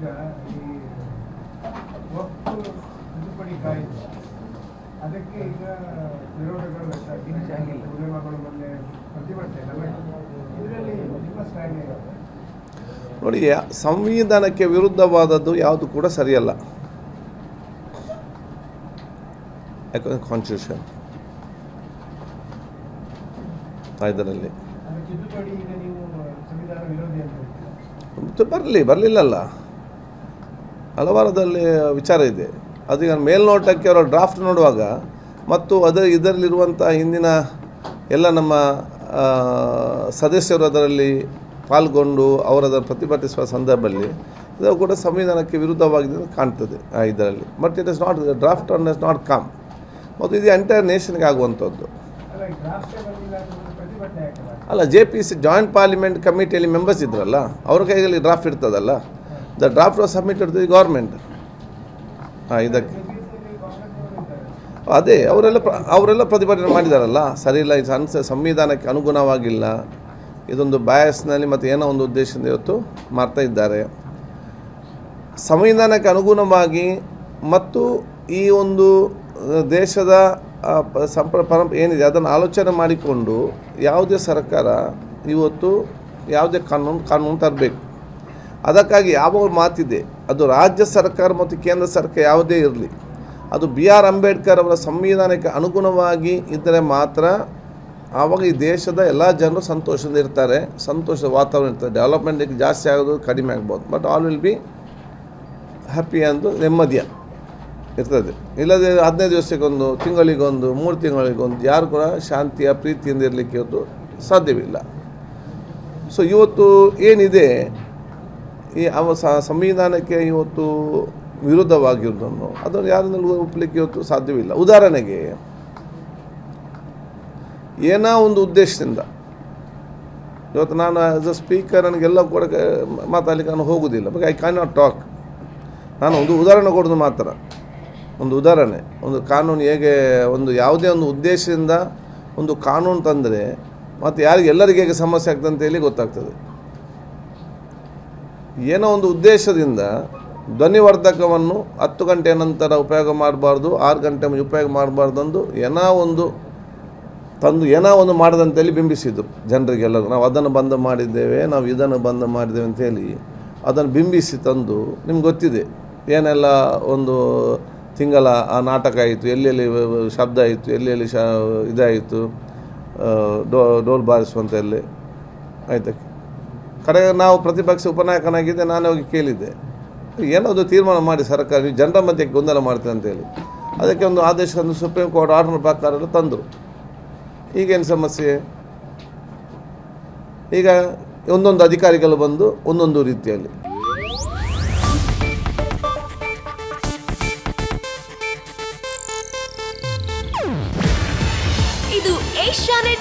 ಈಗ ಈ ವಕ್ಫ್ ತಿದ್ದುಪಡಿ ಕಾಯ್ದೆ ಅದಕ್ಕೆ ಈಗ ವಿರೋಧಗಳು ವ್ಯಕ್ತವಾಗಿಲ್ಲ ಉದ್ಯಮಗಳು ಮೊನ್ನೆ ಪ್ರತಿಭಟನೆ ಇದರಲ್ಲಿ ನಿಮ್ಮ ಸ್ಟ್ಯಾಂಡ್? ನೋಡಿ ಸಂವಿಧಾನಕ್ಕೆ ವಿರುದ್ಧವಾದದ್ದು ಯಾವುದು ಕೂಡ ಸರಿಯಲ್ಲ. ಯಾಕಂದರೆ ಕಾನ್ಸ್ಟಿಟ್ಯೂಷನ್ ಇದರಲ್ಲಿ. ಬರಲಿ ತಿದ್ದುಪಡಿ ಈಗ ನೀವು ಸಂವಿಧಾನ ವಿರೋಧಿ ಅಂತ ಹೇಳ್ತೀರಾ ಬರಲಿ ಬರಲಿಲ್ಲಲ್ಲ ಹಲವಾರದಲ್ಲಿ ವಿಚಾರ ಇದೆ. ಅದೀಗ ಮೇಲ್ನೋಟಕ್ಕೆ ಅವರ ಡ್ರಾಫ್ಟ್ ನೋಡುವಾಗ ಮತ್ತು ಅದರ ಇದರಲ್ಲಿರುವಂಥ ಹಿಂದಿನ ಎಲ್ಲ ನಮ್ಮ ಸದಸ್ಯರು ಅದರಲ್ಲಿ ಪಾಲ್ಗೊಂಡು ಅವರದನ್ನು ಪ್ರತಿಭಟಿಸುವ ಸಂದರ್ಭದಲ್ಲಿ ಇದು ಕೂಡ ಸಂವಿಧಾನಕ್ಕೆ ವಿರುದ್ಧವಾಗಿದೆ ಅಂತ ಕಾಣ್ತದೆ ಇದರಲ್ಲಿ. But it is not draft on is not come ಮತ್ತು ಇದು ಎಂಟೈರ್ ನೇಷನ್ಗೆ ಆಗುವಂಥದ್ದು. ಅಲ್ಲ J P C joint parliament ಕಮಿಟಿಯಲ್ಲಿ members ಇದ್ರಲ್ಲ ಅವ್ರ ಕೈಯಲ್ಲಿ ಡ್ರಾಫ್ಟ್ ಇರ್ತದಲ್ಲ? The draft was submitted the government ಹಾಂ, ಇದಕ್ಕೆ. ಅದೇ, ಅವರೆಲ್ಲ ಅವರೆಲ್ಲ ಪ್ರತಿಭಟನೆ ಮಾಡಿದಾರಲ್ಲ? ಸರಿ ಇಲ್ಲ ಇದು ಸಂಸ, ಸಂವಿಧಾನಕ್ಕೆ ಅನುಗುಣವಾಗಿಲ್ಲ. ಇದೊಂದು ಬಯಸ್ನಲ್ಲಿ ಮತ್ತು ಏನೋ ಒಂದು ಉದ್ದೇಶದಿಂದ ಇವತ್ತು ಮಾಡ್ತಾ ಇದ್ದಾರೆ. ಸಂವಿಧಾನಕ್ಕೆ ಅನುಗುಣವಾಗಿ ಮತ್ತು ಈ ಒಂದು ದೇಶದ ಸಂಪ್ರ ಪರಂಪ ಏನಿದೆ, ಅದನ್ನು ಆಲೋಚನೆ ಮಾಡಿಕೊಂಡು ಯಾವುದೇ ಸರ್ಕಾರ ಇವತ್ತು ಯಾವುದೇ ಕಾನೂನು ಕಾನೂನು ತರಬೇಕು. ಅದಕ್ಕಾಗಿ ಯಾವ ಮಾತಿದೆ, ಅದು ರಾಜ್ಯ ಸರ್ಕಾರ ಮತ್ತು ಕೇಂದ್ರ ಸರ್ಕಾರ ಯಾವುದೇ ಇರಲಿ, ಅದು ಬಿ ಆರ್ ಅಂಬೇಡ್ಕರ್ ಅವರ ಸಂವಿಧಾನಕ್ಕೆ ಅನುಗುಣವಾಗಿ ಇದ್ದರೆ ಮಾತ್ರ ಆವಾಗ ಈ ದೇಶದ ಎಲ್ಲ ಜನರು ಸಂತೋಷದಿಂದ ಇರ್ತಾರೆ, ಸಂತೋಷದ ವಾತಾವರಣ ಇರ್ತದೆ. ಡೆವಲಪ್ಮೆಂಟ್ ಜಾಸ್ತಿ ಆಗೋದು ಕಡಿಮೆ ಆಗ್ಬೋದು but all will be happy ಅಂದು ನೆಮ್ಮದಿಯ ಇರ್ತದೆ. ಇಲ್ಲದೆ ಹದಿನೈದು ದಿವಸಕ್ಕೊಂದು, ತಿಂಗಳಿಗೊಂದು, ಮೂರು ತಿಂಗಳಿಗೊಂದು ಯಾರು ಕೂಡ ಶಾಂತಿಯ ಪ್ರೀತಿಯಿಂದ ಇರಲಿಕ್ಕೆ ಇವತ್ತು ಸಾಧ್ಯವಿಲ್ಲ. ಸೊ ಇವತ್ತು ಏನಿದೆ ಈ ಅವ ಸಂವಿಧಾನಕ್ಕೆ ಇವತ್ತು ವಿರುದ್ಧವಾಗಿರೋದನ್ನು ಅದನ್ನು ಯಾರನ್ನೂ ಒಪ್ಪಲಿಕ್ಕೆ ಇವತ್ತು ಸಾಧ್ಯವಿಲ್ಲ. ಉದಾಹರಣೆಗೆ, ಏನೋ ಒಂದು ಉದ್ದೇಶದಿಂದ, ಇವತ್ತು ನಾನು ಆ್ಯಸ್ ಅ ಸ್ಪೀಕರ್ ನನಗೆಲ್ಲ ಕೂಡ ಮಾತಾಡಲಿಕ್ಕೆ ನಾನು ಹೋಗುವುದಿಲ್ಲ ಬಗ್ಗೆ ಐ ಕ್ಯಾನ್ ನಾಟ್ ಟಾಕ್ ನಾನು ಒಂದು ಉದಾಹರಣೆ ಕೊಡೋದು ಮಾತ್ರ. ಒಂದು ಉದಾಹರಣೆ, ಒಂದು ಕಾನೂನು ಹೇಗೆ ಒಂದು ಯಾವುದೇ ಒಂದು ಉದ್ದೇಶದಿಂದ ಒಂದು ಕಾನೂನು ತಂದರೆ ಮತ್ತು ಯಾರಿಗೆ, ಎಲ್ಲರಿಗೆ ಹೇಗೆ ಸಮಸ್ಯೆ ಆಗ್ತದೆ ಅಂತ ಹೇಳಿ ಗೊತ್ತಾಗ್ತದೆ. ಏನೋ ಒಂದು ಉದ್ದೇಶದಿಂದ ಧ್ವನಿವರ್ಧಕವನ್ನು ಹತ್ತು ಗಂಟೆ ನಂತರ ಉಪಯೋಗ ಮಾಡಬಾರ್ದು, ಆರು ಗಂಟೆ ಉಪಯೋಗ ಮಾಡಬಾರ್ದಂದು ಏನೋ ಒಂದು ತಂದು ಏನೋ ಒಂದು ಮಾಡದಂತೇಳಿ ಬಿಂಬಿಸಿದ್ರು ಜನರಿಗೆಲ್ಲರೂ. ನಾವು ಅದನ್ನು ಬಂದ್ ಮಾಡಿದ್ದೇವೆ, ನಾವು ಇದನ್ನು ಬಂದ್ ಮಾಡಿದ್ದೇವೆ ಅಂತೇಳಿ ಅದನ್ನು ಬಿಂಬಿಸಿ ತಂದು ನಿಮ್ಗೆ ಗೊತ್ತಿದೆ, ಏನೆಲ್ಲ ಒಂದು ತಿಂಗಳ ಆ ನಾಟಕ ಆಯಿತು, ಎಲ್ಲೆಲ್ಲಿ ಶಬ್ದ ಆಯಿತು, ಎಲ್ಲೆಲ್ಲಿ ಶ ಇದಾಯಿತು ಡೋ, ಡೋಲ್ ಬಾರಿಸುವಂತೆಲ್ಲಿ ಆಯ್ತು? ಕಡೆ ನಾವು ಪ್ರತಿಪಕ್ಷ ಉಪನಾಯಕನಾಗಿದ್ದೆ, ನಾನು ಹೋಗಿ ಕೇಳಿದ್ದೆ. ಏನಾದರೂ ತೀರ್ಮಾನ ಮಾಡಿ ಸರ್ಕಾರ, ನೀವು ಜನರ ಮಧ್ಯಕ್ಕೆ ಗೊಂದಲ ಮಾಡ್ತೀವಿ ಅಂತೇಳಿ ಅದಕ್ಕೆ ಒಂದು ಆದೇಶವನ್ನು ಸುಪ್ರೀಂ ಕೋರ್ಟ್ ಆರ್ಡರ್ ಪ್ರಕಾರ ತಂದರು. ಈಗೇನು ಸಮಸ್ಯೆ? ಈಗ ಒಂದೊಂದು ಅಧಿಕಾರಿಗಳು ಬಂದು ಒಂದೊಂದು ರೀತಿಯಲ್ಲಿ. ಇದು ಏಷ್ಯಾನೆಟ್